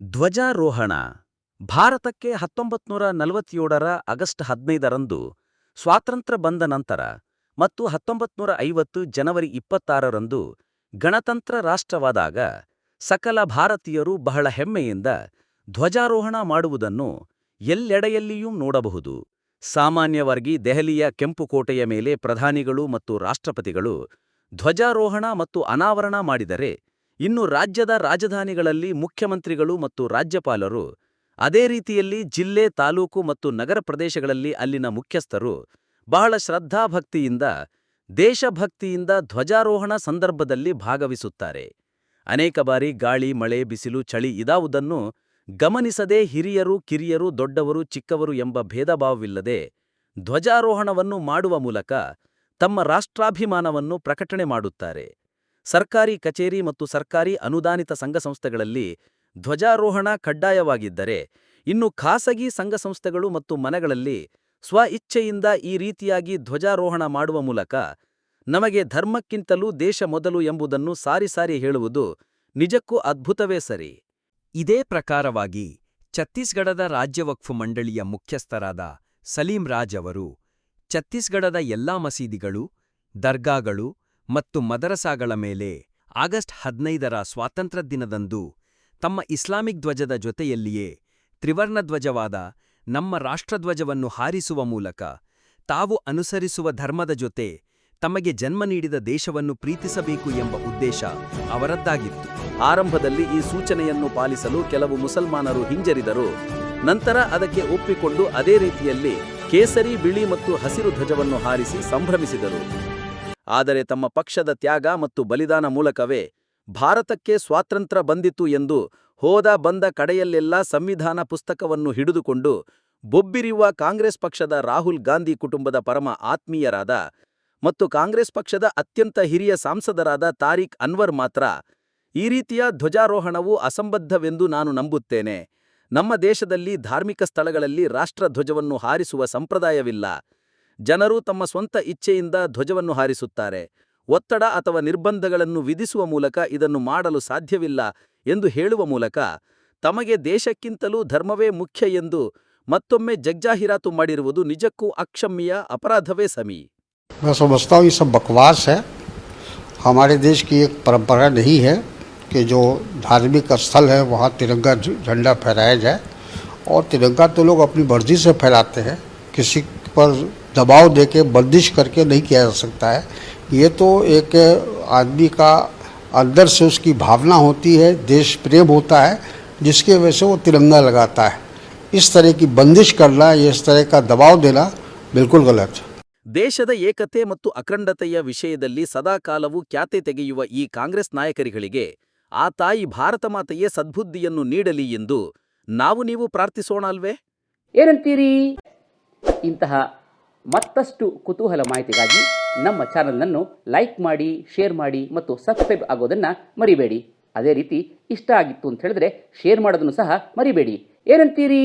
ಧ್ವಜಾರೋಹಣ. ಭಾರತಕ್ಕೆ ಹತ್ತೊಂಬತ್ತು ನೂರ ನಲವತ್ತೇಳರ ಆಗಸ್ಟ್ ಹದಿನೈದರಂದು ಸ್ವಾತಂತ್ರ್ಯ ಬಂದ ನಂತರ ಮತ್ತು ಹತ್ತೊಂಬತ್ತು ನೂರ ಐವತ್ತು ಜನವರಿ ಇಪ್ಪತ್ತಾರರಂದು ಗಣತಂತ್ರ ರಾಷ್ಟ್ರವಾದಾಗ ಸಕಲ ಭಾರತೀಯರು ಬಹಳ ಹೆಮ್ಮೆಯಿಂದ ಧ್ವಜಾರೋಹಣ ಮಾಡುವುದನ್ನು ಎಲ್ಲೆಡೆಯಲ್ಲಿಯೂ ನೋಡಬಹುದು. ಸಾಮಾನ್ಯವಾಗಿ ದೆಹಲಿಯ ಕೆಂಪುಕೋಟೆಯ ಮೇಲೆ ಪ್ರಧಾನಿಗಳು ಮತ್ತು ರಾಷ್ಟ್ರಪತಿಗಳು ಧ್ವಜಾರೋಹಣ ಮತ್ತು ಅನಾವರಣ ಮಾಡಿದರೆ, ಇನ್ನು ರಾಜ್ಯದ ರಾಜಧಾನಿಗಳಲ್ಲಿ ಮುಖ್ಯಮಂತ್ರಿಗಳು ಮತ್ತು ರಾಜ್ಯಪಾಲರು ಅದೇ ರೀತಿಯಲ್ಲಿ ಜಿಲ್ಲೆ, ತಾಲೂಕು ಮತ್ತು ನಗರ ಪ್ರದೇಶಗಳಲ್ಲಿ ಅಲ್ಲಿನ ಮುಖ್ಯಸ್ಥರು ಬಹಳ ಶ್ರದ್ಧಾಭಕ್ತಿಯಿಂದ, ದೇಶಭಕ್ತಿಯಿಂದ ಧ್ವಜಾರೋಹಣ ಸಂದರ್ಭದಲ್ಲಿ ಭಾಗವಹಿಸುತ್ತಾರೆ. ಅನೇಕ ಬಾರಿ ಗಾಳಿ, ಮಳೆ, ಬಿಸಿಲು, ಚಳಿ ಇದಾವುದನ್ನು ಗಮನಿಸದೆ ಹಿರಿಯರು, ಕಿರಿಯರು, ದೊಡ್ಡವರು, ಚಿಕ್ಕವರು ಎಂಬ ಭೇದಭಾವವಿಲ್ಲದೆ ಧ್ವಜಾರೋಹಣವನ್ನು ಮಾಡುವ ಮೂಲಕ ತಮ್ಮ ರಾಷ್ಟ್ರಾಭಿಮಾನವನ್ನು ಪ್ರಕಟಣೆ ಮಾಡುತ್ತಾರೆ. ಸರ್ಕಾರಿ ಕಚೇರಿ ಮತ್ತು ಸರ್ಕಾರಿ ಅನುದಾನಿತ ಸಂಘಸಂಸ್ಥೆಗಳಲ್ಲಿ ಧ್ವಜಾರೋಹಣ ಕಡ್ಡಾಯವಾಗಿದ್ದರೆ ಇನ್ನು ಖಾಸಗಿ ಸಂಘಸಂಸ್ಥೆಗಳು ಮತ್ತು ಮನೆಗಳಲ್ಲಿ ಸ್ವ ಇಚ್ಛೆಯಿಂದ ಈ ರೀತಿಯಾಗಿ ಧ್ವಜಾರೋಹಣ ಮಾಡುವ ಮೂಲಕ ನಮಗೆ ಧರ್ಮಕ್ಕಿಂತಲೂ ದೇಶ ಮೊದಲು ಎಂಬುದನ್ನು ಸಾರಿ ಸಾರಿ ಹೇಳುವುದು ನಿಜಕ್ಕೂ ಅದ್ಭುತವೇ ಸರಿ. ಇದೇ ಪ್ರಕಾರವಾಗಿ ಛತ್ತೀಸ್ಗಢದ ರಾಜ್ಯ ವಕ್ಫ್ ಮಂಡಳಿಯ ಮುಖ್ಯಸ್ಥರಾದ ಸಲೀಂ ರಾಜ್ ಅವರು ಛತ್ತೀಸ್ಗಢದ ಎಲ್ಲಾ ಮಸೀದಿಗಳು, ದರ್ಗಾಗಳು ಮತ್ತು ಮದರಸಾಗಳ ಮೇಲೆ ಆಗಸ್ಟ್ ಹದಿನೈದರ ಸ್ವಾತಂತ್ರ್ಯ ದಿನದಂದು ತಮ್ಮ ಇಸ್ಲಾಮಿಕ್ ಧ್ವಜದ ಜೊತೆಯಲ್ಲಿಯೇ ತ್ರಿವರ್ಣ ಧ್ವಜವಾದ ನಮ್ಮ ರಾಷ್ಟ್ರಧ್ವಜವನ್ನು ಹಾರಿಸುವ ಮೂಲಕ ತಾವು ಅನುಸರಿಸುವ ಧರ್ಮದ ಜೊತೆ ತಮಗೆ ಜನ್ಮ ನೀಡಿದ ದೇಶವನ್ನು ಪ್ರೀತಿಸಬೇಕು ಎಂಬ ಉದ್ದೇಶ ಅವರದ್ದಾಗಿತ್ತು. ಆರಂಭದಲ್ಲಿ ಈ ಸೂಚನೆಯನ್ನು ಪಾಲಿಸಲು ಕೆಲವು ಮುಸಲ್ಮಾನರು ಹಿಂಜರಿದರು. ನಂತರ ಅದಕ್ಕೆ ಒಪ್ಪಿಕೊಂಡು ಅದೇ ರೀತಿಯಲ್ಲಿ ಕೇಸರಿ, ಬಿಳಿ ಮತ್ತು ಹಸಿರು ಧ್ವಜವನ್ನು ಹಾರಿಸಿ ಸಂಭ್ರಮಿಸಿದರು. ಆದರೆ ತಮ್ಮ ಪಕ್ಷದ ತ್ಯಾಗ ಮತ್ತು ಬಲಿದಾನ ಮೂಲಕವೇ ಭಾರತಕ್ಕೆ ಸ್ವಾತಂತ್ರ್ಯ ಬಂದಿತು ಎಂದು ಹೋದ ಬಂದ ಕಡೆಯಲ್ಲೆಲ್ಲ ಸಂವಿಧಾನ ಪುಸ್ತಕವನ್ನು ಹಿಡಿದುಕೊಂಡು ಬೊಬ್ಬಿರಿಯುವ ಕಾಂಗ್ರೆಸ್ ಪಕ್ಷದ ರಾಹುಲ್ ಗಾಂಧಿ ಕುಟುಂಬದ ಪರಮ ಆತ್ಮೀಯರಾದ ಮತ್ತು ಕಾಂಗ್ರೆಸ್ ಪಕ್ಷದ ಅತ್ಯಂತ ಹಿರಿಯ ಸಾಂಸದರಾದ ತಾರಿಕ್ ಅನ್ವರ್ ಮಾತ್ರ ಈ ರೀತಿಯ ಧ್ವಜಾರೋಹಣವು ಅಸಂಬದ್ಧವೆಂದು ನಾನು ನಂಬುತ್ತೇನೆ. ನಮ್ಮ ದೇಶದಲ್ಲಿ ಧಾರ್ಮಿಕ ಸ್ಥಳಗಳಲ್ಲಿ ರಾಷ್ಟ್ರಧ್ವಜವನ್ನು ಹಾರಿಸುವ ಸಂಪ್ರದಾಯವಿಲ್ಲ. ಜನರು ತಮ್ಮ ಸ್ವಂತ ಇಚ್ಛೆಯಿಂದ ಧ್ವಜವನ್ನು ಹಾರಿಸುತ್ತಾರೆ. ಒತ್ತಡ ಅಥವಾ ನಿರ್ಬಂಧಗಳನ್ನು ವಿಧಿಸುವ ಮೂಲಕ ಇದನ್ನು ಮಾಡಲು ಸಾಧ್ಯವಿಲ್ಲ ಎಂದು ಹೇಳುವ ಮೂಲಕ ತಮಗೆ ದೇಶಕ್ಕಿಂತಲೂ ಧರ್ಮವೇ ಮುಖ್ಯ ಎಂದು ಮತ್ತೊಮ್ಮೆ ಜಗ್ಜಾಹೀರಾತು ಮಾಡಿರುವುದು ನಿಜಕ್ಕೂ ಅಕ್ಷಮ್ಯ ಅಪರಾಧವೇ ಸಮಿ. मैं समझता हूँ ये सब बकवास है। हमारे देश की एक परंपरा नहीं है कि जो धार्मिक स्थल है, वहाँ तिरंगा झंडा फहराया जाए। और तिरंगा तो लोग अपनी मर्ज़ी से फहराते हैं। किसी पर दबाव दे के बंदिश करके नहीं किया जा सकता है। ये तो एक आदमी का अंदर से उसकी भावना होती है, देश प्रेम होता है, जिसकी वजह से वो तिरंगा लगाता है। इस तरह की बंदिश करना या इस तरह का दबाव देना बिल्कुल गलत है। ದೇಶದ ಏಕತೆ ಮತ್ತು ಅಖಂಡತೆಯ ವಿಷಯದಲ್ಲಿ ಸದಾಕಾಲವೂ ಖ್ಯಾತೆ ತೆಗೆಯುವ ಈ ಕಾಂಗ್ರೆಸ್ ನಾಯಕರುಗಳಿಗೆ ಆ ತಾಯಿ ಭಾರತ ಮಾತೆಯೇ ಸದ್ಬುದ್ಧಿಯನ್ನು ನೀಡಲಿ ಎಂದು ನಾವು ನೀವು ಪ್ರಾರ್ಥಿಸೋಣ ಅಲ್ವೇ ಏನಂತೀರಿ? ಇಂತಹ ಮತ್ತಷ್ಟು ಕುತೂಹಲ ಮಾಹಿತಿಗಾಗಿ ನಮ್ಮ ಚಾನಲನ್ನು ಲೈಕ್ ಮಾಡಿ, ಶೇರ್ ಮಾಡಿ ಮತ್ತು ಸಬ್ಸ್ಕ್ರೈಬ್ ಆಗೋದನ್ನು ಮರಿಬೇಡಿ. ಅದೇ ರೀತಿ ಇಷ್ಟ ಆಗಿತ್ತು ಅಂತ ಹೇಳಿದ್ರೆ ಶೇರ್ ಮಾಡೋದನ್ನು ಸಹ ಮರಿಬೇಡಿ. ಏನಂತೀರಿ?